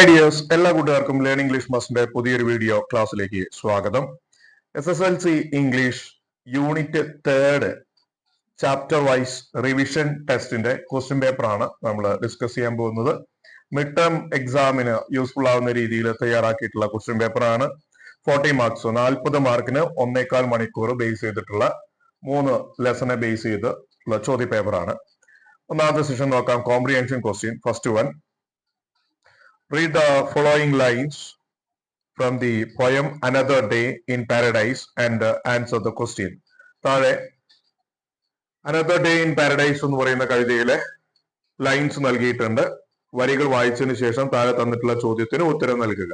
ഐഡിയേഴ്സ് എല്ലാ കൂട്ടുകാർക്കും learn English മസ്റ്റിന്റെ പുതിയൊരു വീഡിയോ ക്ലാസ്സിലേക്ക് സ്വാഗതം. S S L C English unit third chapter wise revision ടെസ്റ്റിന്റെ ക്വസ്റ്റ്യൻ പേപ്പറാണ് നമ്മൾ ഡിസ്കസ് ചെയ്യാൻ പോകുന്നത്. മിഡ് ടേം എക്സാമിന് യൂസ്ഫുൾ ആവുന്ന രീതിയിൽ തയ്യാറാക്കിയിട്ടുള്ള ക്വസ്റ്റ്യൻ പേപ്പറാണ് ഫോർട്ടി മാർക്സ് നാൽപ്പത് മാർക്കിന് ഒന്നേകാൽ മണിക്കൂർ ബേസ് ചെയ്തിട്ടുള്ള മൂന്ന് ലെസനെ ബേസ് ചെയ്ത് ചോദ്യ പേപ്പറാണ് ഒന്നാമത്തെ സെഷൻ നോക്കാം. Comprehension question first one Read the following lines from the poem Another Day in Paradise and uh, answer the question. താഴെ അനദർ ഡേ ഇൻ പാരഡൈസ് എന്ന് പറയുന്ന കവിതയിലെ ലൈൻസ് നൽകിയിട്ടുണ്ട്. വരികൾ വായിച്ചതിന് ശേഷം താഴെ തന്നിട്ടുള്ള ചോദ്യത്തിന് ഉത്തരം നൽകുക.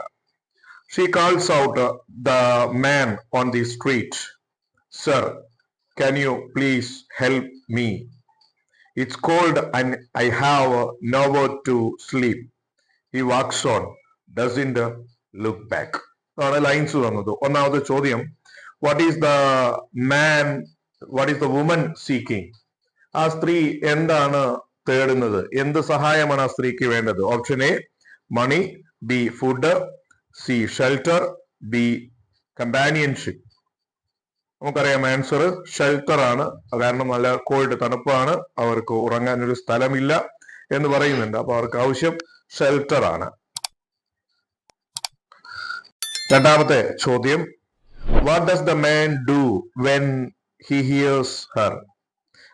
She calls out the man on the street sir can you please help me it's cold and I have no to sleep he walks on the look back ആണ് ലൈൻസ് തന്നത് ഒന്നാമത്തെ ചോദ്യം what is the man what is the woman seeking ആ സ്ത്രീ എന്താണ് തേടുന്നത്? എന്ത് സഹായമാണ് ആ സ്ത്രീക്ക് വേണ്ടത്? Option A money B food C shelter B companionship നമുക്കറിയാം ആൻസർ ഷെൽട്ടർ ആണ്. കാരണം നല്ല കോൾഡ് തണുപ്പാണ്. അവർക്ക് ഉറങ്ങാൻ ഒരു സ്ഥലമില്ല എന്ന് പറയുന്നുണ്ട്. അപ്പൊ അവർക്ക് ആവശ്യം ഷെൽട്ടർ ആണ്. രണ്ടാമത്തെ ചോദ്യം. What does the man do when he hears her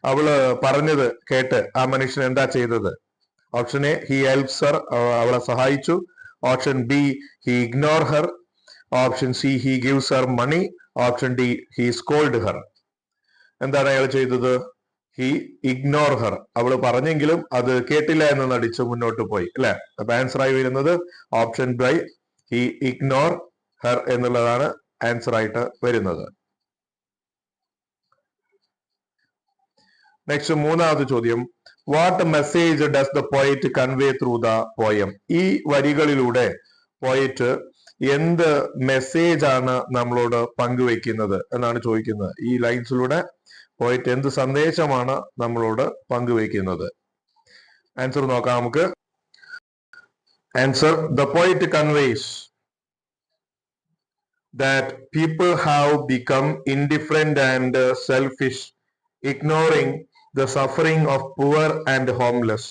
അവൾ പറഞ്ഞത് കേട്ട് ആ മനുഷ്യൻ എന്താ ചെയ്തത്? Option A he helps her അവളെ സഹായിച്ചു. Option B he ignore her option C he gives her money option D he scold her എന്താണ് അയാൾ ചെയ്തത്? ഹി ഇഗ്നോർ ഹർ അവൾ പറഞ്ഞെങ്കിലും അത് കേട്ടില്ല എന്ന് നടിച്ച് മുന്നോട്ട് പോയി അല്ലെ? അപ്പൊ ആൻസർ ആയി വരുന്നത് option B he ignore her എന്നുള്ളതാണ് ആൻസർ ആയിട്ട് വരുന്നത്. നെക്സ്റ്റ് മൂന്നാമത് ചോദ്യം. What message does the poet convey through the poem ഈ വരികളിലൂടെ പോയിറ്റ് എന്ത് മെസ്സേജ് ആണ് നമ്മളോട് പങ്കുവെക്കുന്നത് എന്നാണ് ചോദിക്കുന്നത്. ഈ ലൈൻസിലൂടെ പോയിട്ട് എന്ത് സന്ദേശമാണ് നമ്മളോട് പങ്കുവയ്ക്കുന്നത്? ആൻസർ നോക്കാം നമുക്ക്. Answer the poet conveys that people have become indifferent and selfish ignoring the suffering of poor and homeless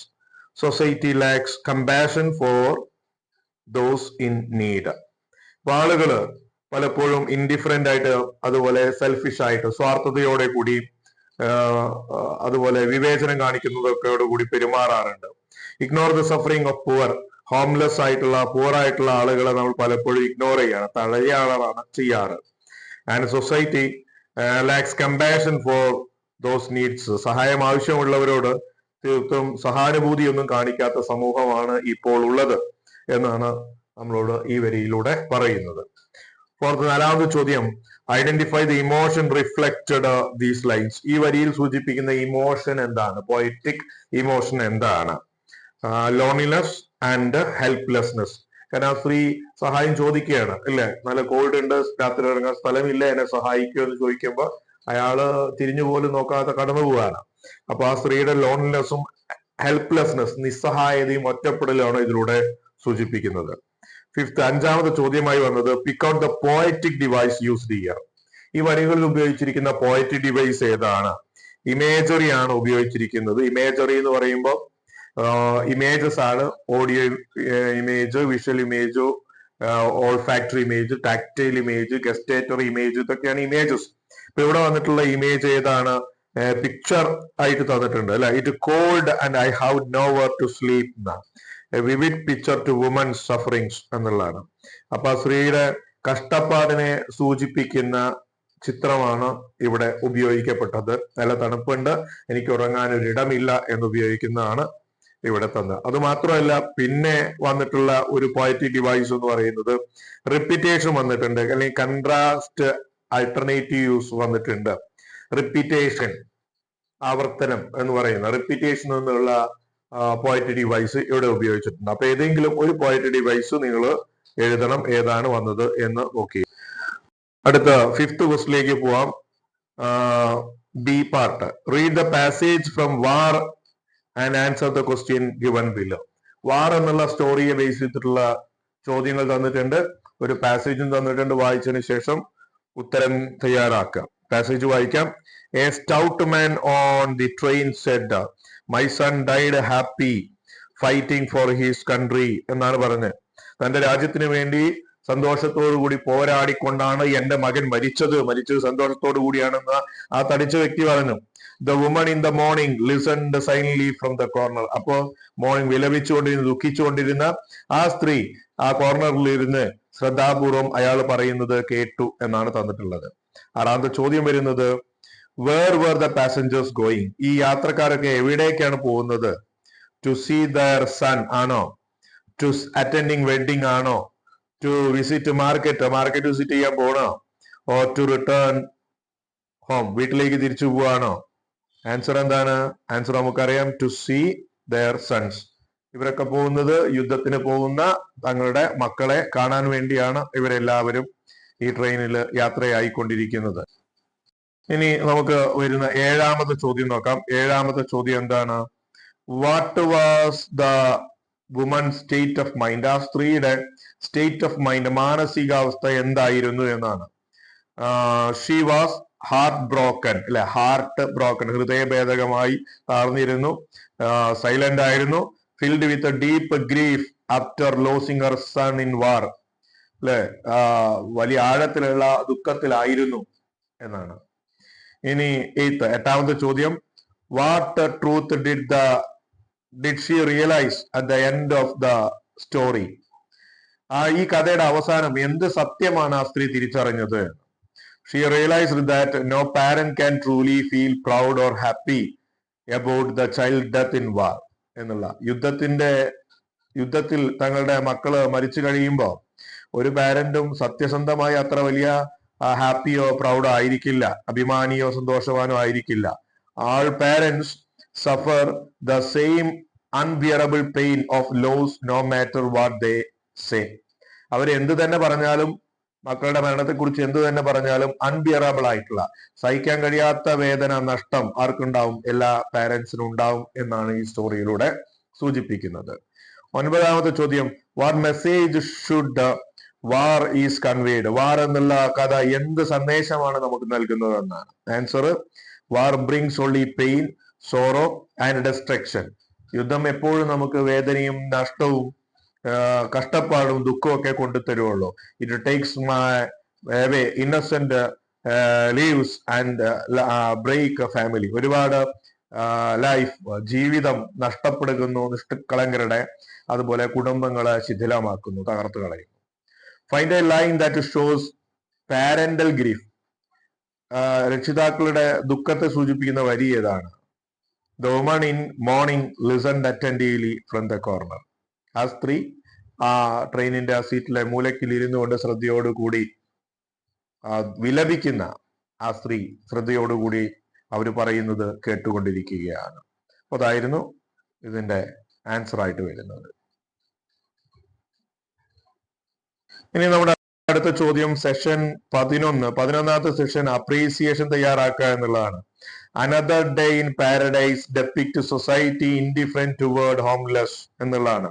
society lacks compassion for those in need അപ്പൊ ആളുകൾ പലപ്പോഴും ഇൻഡിഫറെന്റ് ആയിട്ട് അതുപോലെ സെൽഫിഷ് ആയിട്ട് സ്വാർത്ഥതയോടെ കൂടി അതുപോലെ വിവേചനം കാണിക്കുന്നതൊക്കെയോട് കൂടി പെരുമാറാറുണ്ട്. Ignore the suffering of poor homeless ആയിട്ടുള്ള പുവർ ആയിട്ടുള്ള ആളുകളെ നമ്മൾ പലപ്പോഴും ഇഗ്നോർ ചെയ്യാണ് തഴയാളാണ് ചെയ്യാറ്. And society lacks compassion for those needs സഹായം ആവശ്യമുള്ളവരോട് തീർത്തും സഹാനുഭൂതിയൊന്നും കാണിക്കാത്ത സമൂഹമാണ് ഇപ്പോൾ ഉള്ളത് എന്നാണ് നമ്മളോട് ഈ വരിയിലൂടെ പറയുന്നത്. ഫോർത്ത് നാലാമത് ചോദ്യം. Identify the emotion reflected these lines ഈ വരിയിൽ സൂചിപ്പിക്കുന്ന ഇമോഷൻ എന്താണ്? പോയറ്റിക് ഇമോഷൻ എന്താണ്? ലോണിനെസ് ആൻഡ് ഹെൽപ്ലെസ്നെസ് കാരണം സ്ത്രീ സഹായം ചോദിക്കുകയാണ് അല്ലേ? നല്ല കോൾഡ് ഉണ്ട് രാത്രി ഇറങ്ങാൻ സ്ഥലമില്ല എന്നെ സഹായിക്കുമോ എന്ന് ചോദിക്കുമ്പോൾ അയാൾ തിരിഞ്ഞു പോലും നോക്കാതെ കടന്നു പോവാണ് അപ്പൊ ആ സ്ത്രീയുടെ ലോൺലെസ്സും ഹെൽപ്ലെസ്നെസ് നിസ്സഹായതയും ഒറ്റപ്പെടലുമാണ് ഇതിലൂടെ സൂചിപ്പിക്കുന്നത്. ഫിഫ്ത്ത് അഞ്ചാമത്തെ ചോദ്യമായി വന്നത് pick out the poetic device used here ഈ വരികളിൽ ഉപയോഗിച്ചിരിക്കുന്ന പോയറ്റിക് ഡിവൈസ് ഏതാണ്? ഇമേജറി ആണ് ഉപയോഗിച്ചിരിക്കുന്നത്. ഇമേജറി എന്ന് പറയുമ്പോൾ ഇമേജസ് ആണ് audio image visual image olfactory image tactile image gustatory image ഇതൊക്കെയാണ് ഇമേജസ് ഇപ്പൊ ഇവിടെ വന്നിട്ടുള്ള ഇമേജ് ഏതാണ്? പിക്ചർ ആയിട്ട് തന്നിട്ടുണ്ട് അല്ലെ? It cold and I have nowhere to sleep എന്നാണ്. Vivid picture to woman sufferings എന്നുള്ളതാണ്. അപ്പൊ സ്ത്രീയുടെ കഷ്ടപ്പാടിനെ സൂചിപ്പിക്കുന്ന ചിത്രമാണ് ഇവിടെ ഉപയോഗിക്കപ്പെട്ടത്. നല്ല തണുപ്പുണ്ട് എനിക്ക് ഉറങ്ങാൻ ഒരു ഇടമില്ല എന്ന് ഉപയോഗിക്കുന്നതാണ് ഇവിടെ തന്നത്. അത് മാത്രമല്ല പിന്നെ വന്നിട്ടുള്ള ഒരു പോയറ്റിക് ഡിവൈസ് എന്ന് പറയുന്നത് റിപ്പീറ്റേഷൻ വന്നിട്ടുണ്ട് അല്ലെങ്കിൽ കൺട്രാസ്റ്റ് ആൾട്ടർനേറ്റീവ് യൂസ് വന്നിട്ടുണ്ട്. റിപ്പീറ്റേഷൻ ആവർത്തനം എന്ന് പറയുന്ന റിപ്പീറ്റേഷൻ എന്നുള്ള പോയറ്റ് ഡിവൈസ് ഇവിടെ ഉപയോഗിച്ചിട്ടുണ്ട്. അപ്പൊ ഏതെങ്കിലും ഒരു പോയറ്റി ഡിവൈസ് നിങ്ങൾ എഴുതണം ഏതാണ് വന്നത് എന്ന് നോക്കി. അടുത്ത ഫിഫ്ത് ക്വസ്റ്റിലേക്ക് പോവാം. B part read the passage from war and answer the question given below war എന്നുള്ള സ്റ്റോറിയെ ബേസ് ചെയ്തിട്ടുള്ള ചോദ്യങ്ങൾ തന്നിട്ടുണ്ട്. ഒരു പാസേജും തന്നിട്ടുണ്ട്. വായിച്ചതിന് ശേഷം ഉത്തരം തയ്യാറാക്കാം. പാസേജ് വായിക്കാം. A stout man on the train said my son died happy fighting for his country എന്നാണ് പറഞ്ഞത് തന്റെ രാജ്യത്തിന് വേണ്ടി സന്തോഷത്തോടു കൂടി പോരാടിക്കൊണ്ടാണ് എന്റെ മകൻ മരിച്ചത്. മരിച്ചത് സന്തോഷത്തോടു കൂടിയാണെന്ന് ആ തടിച്ച വ്യക്തി പറഞ്ഞു. The woman in the mourning listen the silently from the corner അപ്പോ മോർണിംഗ് വിലപിച്ചുകൊണ്ടിരുന്ന ദുഃഖിച്ചുകൊണ്ടിരുന്ന ആ സ്ത്രീ ആ കോർണറിൽ ഇരുന്ന് ശ്രദ്ധാപൂർവം അയാൾ പറയുന്നത് കേട്ടു എന്നാണ് തന്നിട്ടുള്ളത്. ആറാമത്തെ ചോദ്യം വരുന്നത് where where the passengers going ഈ യാത്രക്കാരൊക്കെ എവിടേക്കാണ് പോകുന്നത്? ടു സീ ദർ സൺ ആണോ? ടു അറ്റൻഡിങ് വെഡിങ് ആണോ? To visit market market visit ചെയ്യാൻ പോകണോ ഓർ ടു റിട്ടേൺ ഹോം വീട്ടിലേക്ക് തിരിച്ചു പോവാണോ? ആൻസർ എന്താണ്? ആൻസർ നമുക്കറിയാം. ടു സീ ദയർ സൺസ് ഇവരൊക്കെ പോകുന്നത് യുദ്ധത്തിന് പോകുന്ന തങ്ങളുടെ മക്കളെ കാണാൻ വേണ്ടിയാണ് ഇവരെല്ലാവരും ഈ ട്രെയിനിൽ യാത്രയായിക്കൊണ്ടിരിക്കുന്നത്. ഇനി നമുക്ക് വരുന്ന ഏഴാമത്തെ ചോദ്യം നോക്കാം. ഏഴാമത്തെ ചോദ്യം എന്താണ്? What was the woman state of mind ആ സ്ത്രീയുടെ സ്റ്റേറ്റ് ഓഫ് മൈൻഡ് മാനസികാവസ്ഥ എന്തായിരുന്നു എന്നാണ്. ഷീ വാസ് ഹാർട്ട് ബ്രോക്കൺ അല്ലെ? ഹാർട്ട് ബ്രോക്കൺ ഹൃദയഭേദകമായി താർന്നിരുന്നു സൈലന്റ് ആയിരുന്നു. Filled with deep grief after losing her son in war അല്ലെ? വലിയ ആഴത്തിലുള്ള ദുഃഖത്തിലായിരുന്നു എന്നാണ്. ഇനി എയ്ത്ത് എട്ടാമത്തെ ചോദ്യം. What truth did the did she realise at the end of the story ആ ഈ കഥയുടെ അവസാനം എന്ത് സത്യമാണ് ആ സ്ത്രീ തിരിച്ചറിഞ്ഞത്? She realised that no parent can truly feel proud or happy about the child death in war എന്നുള്ള. യുദ്ധത്തിന്റെ യുദ്ധത്തിൽ തങ്ങളുടെ മക്കൾ മരിച്ചു കഴിയുമ്പോൾ ഒരു പാരന്റും സത്യസന്ധമായി അത്ര വലിയ ഹാപ്പിയോ പ്രൗഡോ ആയിരിക്കില്ല. അഭിമാനിയോ സന്തോഷവാനോ ആയിരിക്കില്ല. All parents suffer the same unbearable pain of loss no matter what they say അവർ എന്ത് തന്നെ പറഞ്ഞാലും മക്കളുടെ മരണത്തെ കുറിച്ച് എന്ത് തന്നെ പറഞ്ഞാലും അൺബിയറബിൾ ആയിട്ടുള്ള സഹിക്കാൻ കഴിയാത്ത വേദന നഷ്ടം ആർക്കുണ്ടാവും? എല്ലാ പാരന്റ്സിനും ഉണ്ടാവും എന്നാണ് ഈ സ്റ്റോറിയിലൂടെ സൂചിപ്പിക്കുന്നത്. ഒൻപതാമത്തെ ചോദ്യം what message should war is conveyed war എന്നുള്ള കഥ എന്ത് സന്ദേശമാണ് നമുക്ക് നൽകുന്നത് എന്നാണ് answer war brings only pain sorrow and destruction യുദ്ധം എപ്പോഴും നമുക്ക് വേദനയും നഷ്ടവും കഷ്ടപ്പാടും ദുഃഖവും ഒക്കെ കൊണ്ടുതരുള്ളൂ it takes my innocent lives and break family ഒരുപാട് ലൈഫ് ജീവിതം നഷ്ടപ്പെടുന്നു നിഷ്കളങ്കരുടെ അതുപോലെ കുടുംബങ്ങളെ ശിഥിലമാക്കുന്നു തകർത്തു find a line that shows parental grief രക്ഷിതാക്കളുടെ ദുഃഖത്തെ സൂചിപ്പിക്കുന്ന വരി ഏതാണ്? The woman in mourning listen attentively from the corner ആ സ്ത്രീ ആ ട്രെയിനിന്റെ ആ സീറ്റിലെ മൂലക്കിൽ ഇരുന്നു കൊണ്ട് ശ്രദ്ധയോടുകൂടി വിലപിക്കുന്ന ആ സ്ത്രീ ശ്രദ്ധയോടുകൂടി അവർ പറയുന്നത് കേട്ടുകൊണ്ടിരിക്കുകയാണ്. അതായിരുന്നു ഇതിന്റെ ആൻസർ ആയിട്ട് വരുന്നത്. ഇനി നമ്മുടെ അടുത്ത ചോദ്യം സെഷൻ പതിനൊന്ന്. പതിനൊന്നാമത്തെ സെഷൻ അപ്രീസിയേഷൻ തയ്യാറാക്കുക എന്നുള്ളതാണ്. Another day in paradise depict society indifferent toward homeless എന്നുള്ളതാണ്.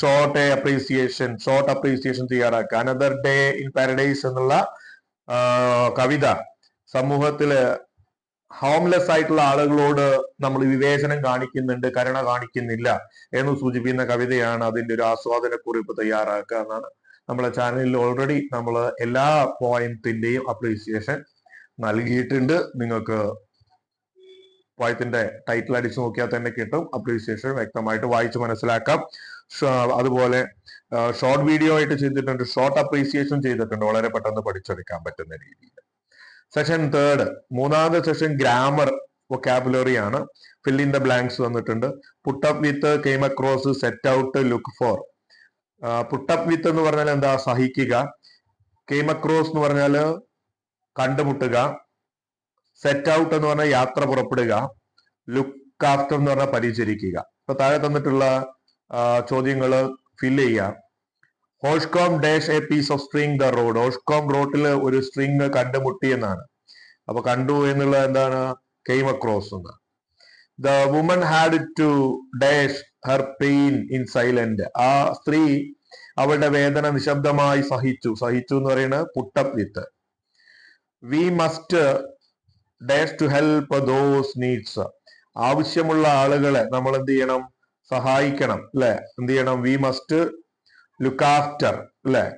Short a appreciation short appreciation തയ്യാറാക്കുക. അനദർ ഡേ ഇൻ പാരഡൈസ് എന്നുള്ള കവിത. സമൂഹത്തിൽ ഹോംലെസ് ആയിട്ടുള്ള ആളുകളോട് നമ്മൾ വിവേചനം കാണിക്കുന്നുണ്ട് കരുണ കാണിക്കുന്നില്ല എന്ന് സൂചിപ്പിക്കുന്ന കവിതയാണ് അതിന്റെ ഒരു ആസ്വാദന കുറിപ്പ് തയ്യാറാക്കുക എന്നാണ്. നമ്മളെ ചാനലിൽ ഓൾറെഡി നമ്മൾ എല്ലാ പോയിന്റിന്റെയും അപ്രീസിയേഷൻ നൽകിയിട്ടുണ്ട്. നിങ്ങൾക്ക് പോയത്തിന്റെ ടൈറ്റിൽ അടിച്ചു നോക്കിയാൽ തന്നെ കിട്ടും. അപ്രീസിയേഷൻ വ്യക്തമായിട്ട് വായിച്ച് മനസ്സിലാക്കാം. അതുപോലെ ഷോർട്ട് വീഡിയോ ആയിട്ട് ചെയ്തിട്ടുണ്ട്. ഷോർട്ട് അപ്രീസിയേഷൻ ചെയ്തിട്ടുണ്ട്. വളരെ പെട്ടെന്ന് പഠിച്ചെടുക്കാൻ പറ്റുന്ന രീതിയിൽ. സെഷൻ തേർഡ് മൂന്നാമത്തെ സെഷൻ ഗ്രാമർ വൊക്കാബുലറി ആണ്. ഫിൽ ഇൻ ദ ബ്ലാങ്ക്സ് വന്നിട്ടുണ്ട്. Put up with came across set out look for put up with എന്ന് പറഞ്ഞാൽ എന്താ? സഹിക്കുക. കെയിം അക്രോസ് എന്ന് പറഞ്ഞാൽ കണ്ടുമുട്ടുക. സെറ്റ് ഔട്ട് എന്ന് പറഞ്ഞാൽ യാത്ര പുറപ്പെടുക. ലുക്ക് ആഫ്റ്റർ എന്ന് പറഞ്ഞാൽ പരിചരിക്കുക. ഇപ്പൊ താഴെ തന്നിട്ടുള്ള ചോദ്യങ്ങൾ ഫിൽ ചെയ്യുക. Hauchecorne dash a piece of string the road Hauchecorne റോഡിൽ ഒരു സ്ട്രിങ് കണ്ടുമുട്ടി എന്നാണ്. അപ്പൊ കണ്ടു എന്നുള്ള എന്താണ്? കെയിം അക്രോസ് എന്ന്. The woman had to dash her pain in silent ആ സ്ത്രീ അവളുടെ വേദന നിശബ്ദമായി സഹിച്ചു. സഹിച്ചു എന്ന് പറയുന്നത് put up with. We must dash to help those needs ആവശ്യമുള്ള ആളുകളെ നമ്മൾ എന്ത് ചെയ്യണം? സഹായിക്കണം അല്ലെ? എന്ത് ചെയ്യണം? വി മസ്റ്റ് ലുക്ക് ആഫ്റ്റർ അല്ലെ?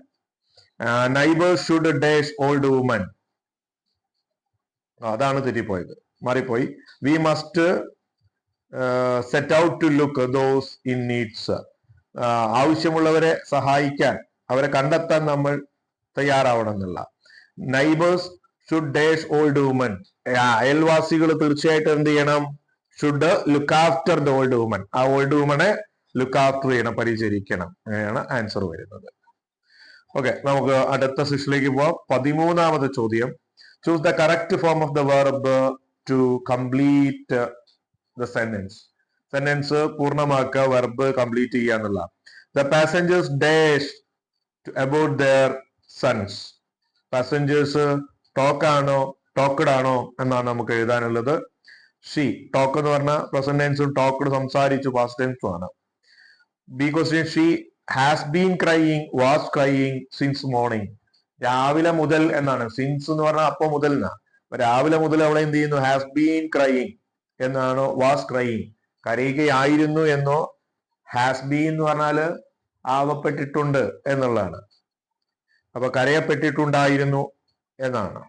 Neighbours should dash old woman അതാണ് തെറ്റിപ്പോയത്. മാറിപ്പോയി. We must set out to look those in needs ആവശ്യമുള്ളവരെ സഹായിക്കാൻ അവരെ കണ്ടെത്താൻ നമ്മൾ തയ്യാറാവണം എന്നുള്ള. Neighbours should dash old woman അയൽവാസികൾ തീർച്ചയായിട്ടും എന്ത് ചെയ്യണം? Should look after the old woman ആ ഓൾഡ് വുമനെ ലുക്ക് ആഫ്റ്റർ ചെയ്യണം പരിചരിക്കണം. അങ്ങനെയാണ് ആൻസർ വരുന്നത്. ഓക്കെ നമുക്ക് അടുത്ത സെഷനിലേക്ക് പോവാം. പതിമൂന്നാമത്തെ ചോദ്യം. Choose the correct form of the verb to complete the sentence sentence പൂർണമാക്കുക verb complete ചെയ്യുക എന്നുള്ള. The passengers dash about their sons passengers talk ആണോ ടോക്കഡ് ആണോ എന്നാണ് നമുക്ക് എഴുതാനുള്ളത്. ഷീ ടോക്ക് എന്ന് പറഞ്ഞാൽ പ്രസന്റ് ടോക്കഡ് സംസാരിച്ചു പാസ്റ്റ് ടെൻസും ആണ്. B question she has been crying was crying since morning രാവിലെ മുതൽ എന്നാണ്. സിൻസ് എന്ന് പറഞ്ഞാൽ അപ്പൊ മുതൽ എന്നാ. രാവിലെ മുതൽ അവളെ എന്ത് ചെയ്യുന്നു? ഹാസ് ബീൻ ക്രൈയിങ് എന്നാണോ വാസ് ക്രൈങ് കരയുകയായിരുന്നു എന്നോ ഹാസ് ബി എന്ന് പറഞ്ഞാൽ ആവപ്പെട്ടിട്ടുണ്ട് എന്നുള്ളതാണ്. അപ്പൊ കരയപ്പെട്ടിട്ടുണ്ടായിരുന്നു എന്നാണ്.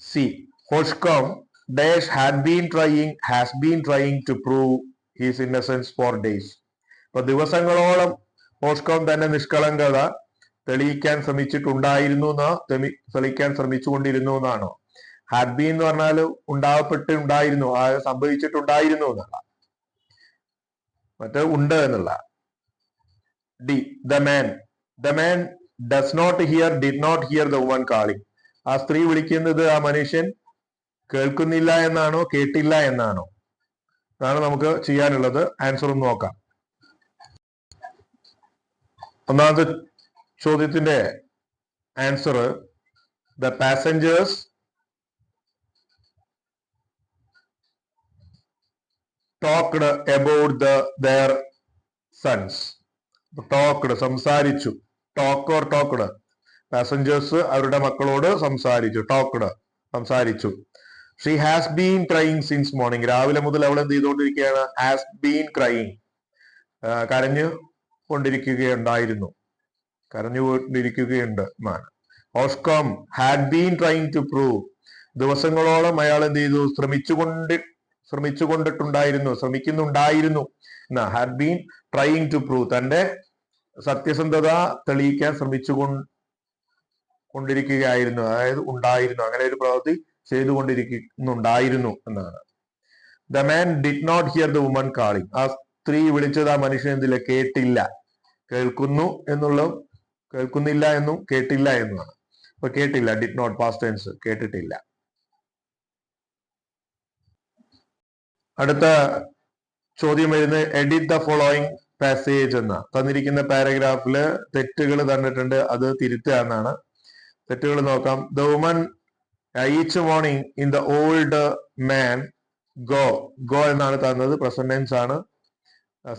C Hauchecorne dash had been trying has been trying to prove his innocence for days. അപ്പൊ ദിവസങ്ങളോളം ഹോഷ്കോം തന്നെ നിഷ്കളങ്കത തെളിയിക്കാൻ ശ്രമിച്ചിട്ടുണ്ടായിരുന്നു എന്ന് തെളിയിക്കാൻ ശ്രമിച്ചുകൊണ്ടിരുന്നു എന്നാണോ? ഹാഡ് ബീൻ എന്ന് പറഞ്ഞാൽ ഉണ്ടാവപ്പെട്ടുണ്ടായിരുന്നു ആ സംഭവിച്ചിട്ടുണ്ടായിരുന്നു എന്നുള്ള. മറ്റേ ഉണ്ട് എന്നുള്ള. D the man the man does not hear did not hear the one calling ആ സ്ത്രീ വിളിക്കുന്നത് ആ മനുഷ്യൻ കേൾക്കുന്നില്ല എന്നാണോ കേട്ടില്ല എന്നാണോ? അതാണ് നമുക്ക് ചെയ്യാനുള്ളത്. ആൻസർ ഒന്ന് നോക്കാം. ഒന്നാമത്തെ ചോദ്യത്തിന്റെ answer the passengers talked about the their sons talked സംസാരിച്ചു. ടോക്ക് ഓർ ടോക്ക്ഡ് പാസഞ്ചേഴ്സ് അവരുടെ മക്കളോട് സംസാരിച്ചു. ടോക്ക്ഡ് സംസാരിച്ചു. She has been crying since morning രാവിലെ മുതൽ അവൾ എന്ത് ചെയ്തുകൊണ്ടിരിക്കുകയാണ്? ഹാസ് ബീൻ ക്രൈങ് കരഞ്ഞു കൊണ്ടിരിക്കുകയുണ്ടായിരുന്നു. കരഞ്ഞുകൊണ്ടിരിക്കുകയുണ്ട് എന്നാണ്. Hauchecorne had been trying to prove ദിവസങ്ങളോളം അയാൾ എന്ത് ചെയ്തു? ശ്രമിച്ചുകൊണ്ട് ശ്രമിച്ചുകൊണ്ടിട്ടുണ്ടായിരുന്നു ശ്രമിക്കുന്നുണ്ടായിരുന്നു. എന്നാ had been trying to prove തന്റെ സത്യസന്ധത തെളിയിക്കാൻ ശ്രമിച്ചു കൊണ്ടിരിക്കുകയായിരുന്നു. അതായത് ഉണ്ടായിരുന്നു. അങ്ങനെ ഒരു പ്രവൃത്തി ചെയ്തുകൊണ്ടിരിക്കുന്നുണ്ടായിരുന്നു എന്നാണ്. The man did not hear the woman calling ആ സ്ത്രീ വിളിച്ചത് ആ മനുഷ്യൻ എന്തില്ല? കേട്ടില്ല. കേൾക്കുന്നു എന്നുള്ള കേൾക്കുന്നില്ല എന്നും കേട്ടില്ല എന്നുമാണ്. അപ്പൊ കേട്ടില്ല. ഡിഡ് നോട്ട് പാസ്റ്റ് ടെൻസ് കേട്ടിട്ടില്ല. അടുത്ത ചോദ്യം വരുന്നത് എഡിറ്റ് ദ ഫോളോയിങ് പാസേജ് എന്ന. തന്നിരിക്കുന്ന പാരഗ്രാഫിൽ തെറ്റുകൾ തന്നിട്ടുണ്ട് അത് തിരുത്തുക എന്നാണ്. തെറ്റുകൾ നോക്കാം. The woman each morning in the old man go go എന്നാണ് തന്നത്. പ്രസന്റൻസ് ആണ്.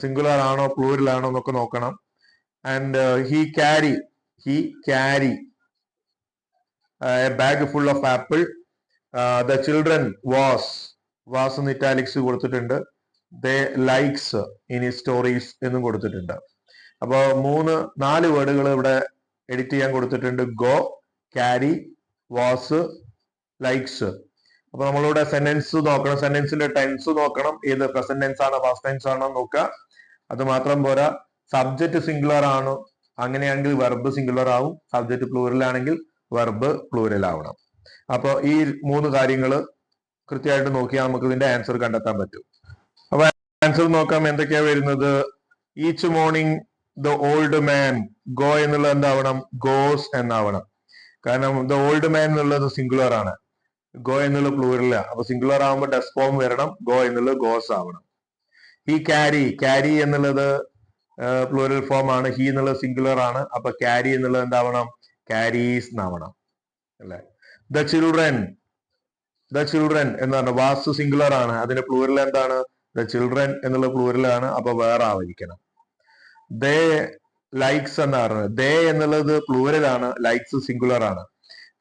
സിംഗുലർ ആണോ പ്ലൂരൽ ആണോ എന്നൊക്കെ നോക്കണം. And he carry he carry a bag full of apple the children was was എന്ന് ഇറ്റാലിക്സ് കൊടുത്തിട്ടുണ്ട്. ദേ ലൈക്സ് ഇനി സ്റ്റോറീസ് എന്നും കൊടുത്തിട്ടുണ്ട്. അപ്പോൾ മൂന്ന് നാല് വേർഡുകൾ ഇവിടെ എഡിറ്റ് ചെയ്യാൻ കൊടുത്തിട്ടുണ്ട്. ഗോ ക്യാരി വാസ് ലൈക്സ് അപ്പൊ നമ്മളിവിടെ സെന്റൻസ് നോക്കണം. സെന്റൻസിന്റെ ടെൻസ് നോക്കണം. ഏത് പ്രസന്റ് ടെൻസ് ആണോ പാസ്റ്റ് ടെൻസ് ആണോ നോക്കുക. അത് മാത്രം പോരാ. സബ്ജക്ട് സിംഗുലർ ആണോ. അങ്ങനെയാണെങ്കിൽ വെർബ് സിംഗുലർ ആവും. സബ്ജക്ട് പ്ലൂറൽ ആണെങ്കിൽ വെർബ് പ്ലൂറൽ ആവണം. അപ്പോൾ ഈ മൂന്ന് കാര്യങ്ങൾ കൃത്യമായിട്ട് നോക്കിയാൽ നമുക്ക് ഇതിന്റെ ആൻസർ കണ്ടെത്താൻ പറ്റും. അപ്പൊ ആൻസർ നോക്കാം എന്തൊക്കെയാ വരുന്നത്? Each morning the old man go എന്നുള്ളത് എന്താവണം? ഗോസ് എന്നാവണം. കാരണം ദ ഓൾഡ് മാൻ എന്നുള്ളത് സിംഗുലർ ആണ്. ഗോ എന്നുള്ള പ്ലൂറില്ല അപ്പൊ സിംഗുലർ ആവുമ്പോൾ ഡെസ് ഫോം വരണം. ഗോ എന്നുള്ളത് ഗോസ് ആവണം. ഹി ക്യാരി ക്യാരി എന്നുള്ളത് പ്ലൂറൽ ഫോം ആണ്. ഹി എന്നുള്ളത് സിംഗുലർ ആണ്. അപ്പൊ ക്യാരി എന്നുള്ളത് എന്താവണം? ക്യാരീസ് എന്നാവണം. അല്ലെ? ദ ചിൽഡ്രൻ ദ ചിൽഡ്രൻ എന്ന് പറഞ്ഞ വാസ് സിംഗുലർ ആണ്. അതിന്റെ പ്ലൂരൽ എന്താണ്? ദ ചിൽഡ്രൻ എന്നുള്ള പ്ലൂറൽ ആണ്. അപ്പൊ വേറെ ആവരിക്കണം. ദേ ലൈക്സ് എന്ന് ദേ എന്നുള്ളത് പ്ലൂരൽ ആണ്. ലൈക്സ് സിംഗുലർ ആണ്.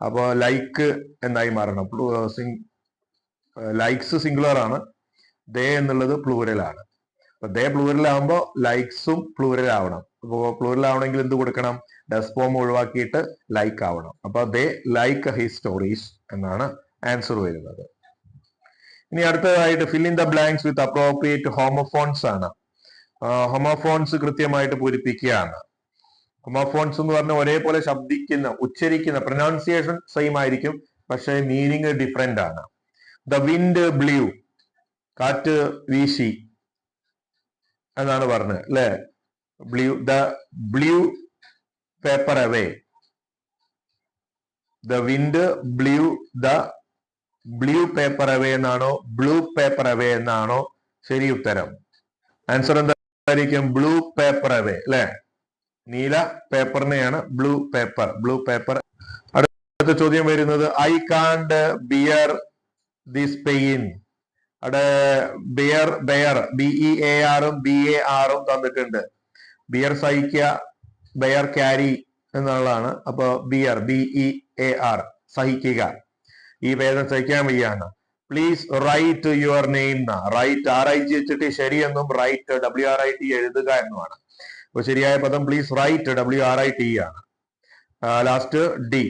അപ്പോൾ ലൈക്ക് എന്നായി മാറണം. ലൈക്സ് സിംഗുലർ ആണ്. ദേ എന്നുള്ളത് പ്ലൂരൽ ആണ്. അപ്പൊ ദേ പ്ലൂരൽ ആവുമ്പോൾ ലൈക്സും പ്ലൂരൽ ആവണം. അപ്പോ പ്ലൂരൽ ആവണമെങ്കിൽ എന്ത് കൊടുക്കണം? ഡെസ്പോം ഒഴിവാക്കിയിട്ട് ലൈക്ക് ആവണം. അപ്പൊ ദേ ലൈക്ക് ഹി സ്റ്റോറീസ് എന്നാണ് ആൻസർ വരുന്നത്. ഇനി അടുത്തതായിട്ട് fill in the blanks with appropriate homophones ആണ്. ഹോമോഫോൺസ് കൃത്യമായിട്ട് പൂരിപ്പിക്കുകയാണ്. ഹോമോഫോൺസ് എന്ന് പറഞ്ഞാൽ ഒരേപോലെ ശബ്ദിക്കുന്ന ഉച്ചരിക്കുന്ന പ്രൊനൗൺസിയേഷൻ സെയിം ആയിരിക്കും പക്ഷേ മീനിങ് ഡിഫറെന്റ് ആണ്. ദ വിൻഡ് ബ്ലൂ കാറ്റ് വീശി എന്നാണ് പറഞ്ഞത് അല്ലെ? Blew the blue paper away the wind blew the blue paper away എന്നാണോ? ബ്ലൂ പേപ്പർ അവേ എന്നാണോ? ശരി ഉത്തരം. ആൻസർ എന്തായിരിക്കും ബ്ലൂ പേപ്പർ അവേ അല്ലെ? നീല പേപ്പറിനെയാണ് ബ്ലൂ പേപ്പർ ബ്ലൂ പേപ്പർ അടുത്ത ചോദ്യം വരുന്നത് I can't bear this pain അവിടെ bear bare B E A ആറും ബി എ ആറും തന്നിട്ടുണ്ട്. ബിയർ സഹിക്കുക ബെയർ ക്യാരി എന്നുള്ളതാണ്. അപ്പൊ bear B E A R സഹിക്കുക. ഈ വേദം സഹിക്കാൻ വയ്യാണ്. Please write your name right R I G H ശരി എന്നും write W R I T എഴുതുക എന്നുമാണ്. അപ്പൊ ശരിയായ പദം please write W R I T ആണ്. Last D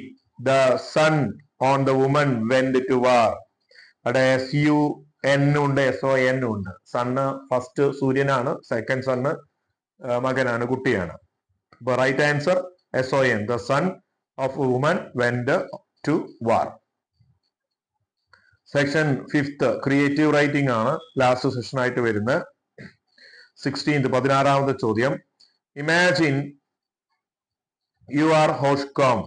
the son on the woman went to war അവിടെ എസ് യു എൻ ഉണ്ട് എസ് ഒ എൻ ഉണ്ട്. സണ്ണ് ഫസ്റ്റ് സൂര്യനാണ് സെക്കൻഡ് സണ്ണ് മകനാണ് കുട്ടിയാണ്. അപ്പൊ right answer S O N the son of woman went to war section fifth creative writing ആണ് last session ആയിട്ട് വരുന്നത്. സിക്സ്റ്റീൻത് പതിനാറാമത്തെ ചോദ്യം. Imagine you are Hauchecorne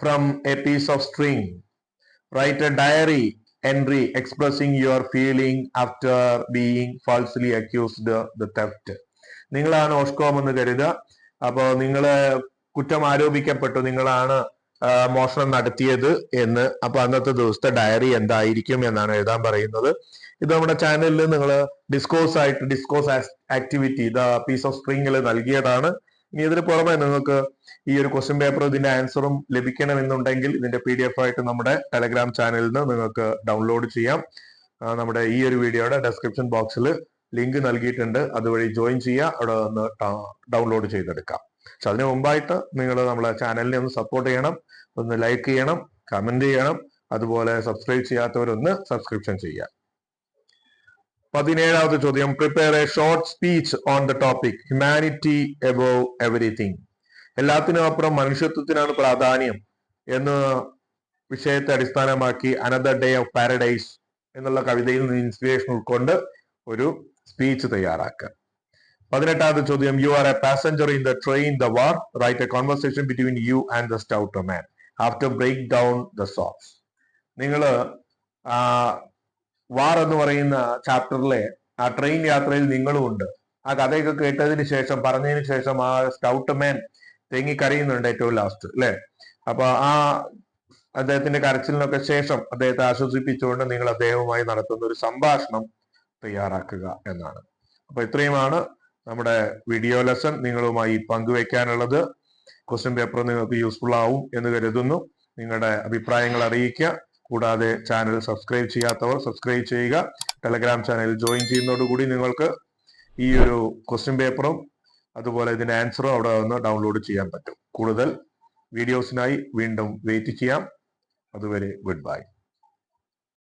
from a piece of string write a diary entry expressing your feeling after being falsely accused the theft നിങ്ങളാണ് Hauchecorne എന്ന് കരുതുക. അപ്പോൾ നിങ്ങൾ കുറ്റം ആരോപിക്കപ്പെട്ടു. നിങ്ങളാണ് മോഷണം നടത്തിയത് എന്ന്. അപ്പൊ അന്നത്തെ ദിവസത്തെ ഡയറി എന്തായിരിക്കും എന്നാണ് എഴുതാൻ പറയുന്നത്. ഇത് നമ്മുടെ ചാനലിൽ നിങ്ങൾ ഡിസ്കോസ് ആയിട്ട് discourse activity the piece of സ്ട്രിങ്ങിൽ നൽകിയതാണ്. ഇനി ഇതിന് പുറമെ നിങ്ങൾക്ക് ഈ ഒരു ക്വസ്റ്റ്യൻ പേപ്പർ ഇതിന്റെ ആൻസറും ലഭിക്കണമെന്നുണ്ടെങ്കിൽ ഇതിന്റെ പി ഡി എഫ് ആയിട്ട് നമ്മുടെ ടെലഗ്രാം ചാനലിൽ നിന്ന് നിങ്ങൾക്ക് ഡൗൺലോഡ് ചെയ്യാം. നമ്മുടെ ഈ ഒരു വീഡിയോയുടെ ഡെസ്ക്രിപ്ഷൻ ബോക്സിൽ ലിങ്ക് നൽകിയിട്ടുണ്ട്. അതുവഴി ജോയിൻ ചെയ്യുക. അവിടെ ഒന്ന് ഡൗൺലോഡ് ചെയ്തെടുക്കാം. പക്ഷെ അതിനു മുമ്പായിട്ട് നിങ്ങൾ നമ്മളെ ചാനലിനെ ഒന്ന് സപ്പോർട്ട് ചെയ്യണം ഒന്ന് ലൈക്ക് ചെയ്യണം കമന്റ് ചെയ്യണം അതുപോലെ സബ്സ്ക്രൈബ് ചെയ്യാത്തവരൊന്ന് സബ്സ്ക്രിപ്ഷൻ ചെയ്യുക. പതിനേഴാമത്തെ ചോദ്യം prepare a short speech on the topic humanity above everything എല്ലാത്തിനും അപ്പുറം മനുഷ്യത്വത്തിനാണ് പ്രാധാന്യം എന്ന് വിഷയത്തെ അടിസ്ഥാനമാക്കി അനദർ ഡേ ഓഫ് പാരഡൈസ് എന്നുള്ള കവിതയിൽ നിന്ന് ഇൻസ്പിറേഷൻ ഉൾക്കൊണ്ട് ഒരു സ്പീച്ച് തയ്യാറാക്കുക. പതിനെട്ടാമത്തെ ചോദ്യം you are a passenger in the train the war write a conversation between you and the stouter man after break down the socks നിങ്ങൾ വാർ എന്ന് പറയുന്ന ചാപ്റ്ററിലെ ആ ട്രെയിൻ യാത്രയിൽ നിങ്ങളും ഉണ്ട്. ആ കഥയൊക്കെ കേട്ടതിന് ശേഷം പറഞ്ഞതിന് ശേഷം ആ സ്റ്റൗട്ട് മാൻ തേങ്ങി കരയുന്നുണ്ട് ഏറ്റവും ലാസ്റ്റ് അല്ലെ? അപ്പൊ ആ അദ്ദേഹത്തിന്റെ കരച്ചിലിനൊക്കെ ശേഷം അദ്ദേഹത്തെ ആശ്വസിപ്പിച്ചുകൊണ്ട് നിങ്ങൾ അദ്ദേഹവുമായി നടത്തുന്ന ഒരു സംഭാഷണം തയ്യാറാക്കുക എന്നാണ്. അപ്പൊ ഇത്രയുമാണ് നമ്മുടെ വീഡിയോ ലെസൺ നിങ്ങളുമായി പങ്കുവെക്കാനുള്ളത് ക്വസ്റ്റ്യൻ പേപ്പർ നിങ്ങൾക്ക് യൂസ്ഫുൾ ആവും എന്ന് കരുതുന്നു. നിങ്ങളുടെ അഭിപ്രായങ്ങൾ അറിയിക്കുക. കൂടാതെ ചാനൽ സബ്സ്ക്രൈബ് ചെയ്യാത്തവർ സബ്സ്ക്രൈബ് ചെയ്യുക. ടെലഗ്രാം ചാനൽ ജോയിൻ ചെയ്യുന്നതോടുകൂടി നിങ്ങൾക്ക് ഈ ഒരു ക്വസ്റ്റ്യൻ പേപ്പറും അതുപോലെ ഇതിന്റെ ആൻസറും അവിടെ നിന്ന് ഡൗൺലോഡ് ചെയ്യാൻ പറ്റും. കൂടുതൽ വീഡിയോസിനായി വീണ്ടും വെയിറ്റ് ചെയ്യാം. അതുവരെ ഗുഡ് ബൈ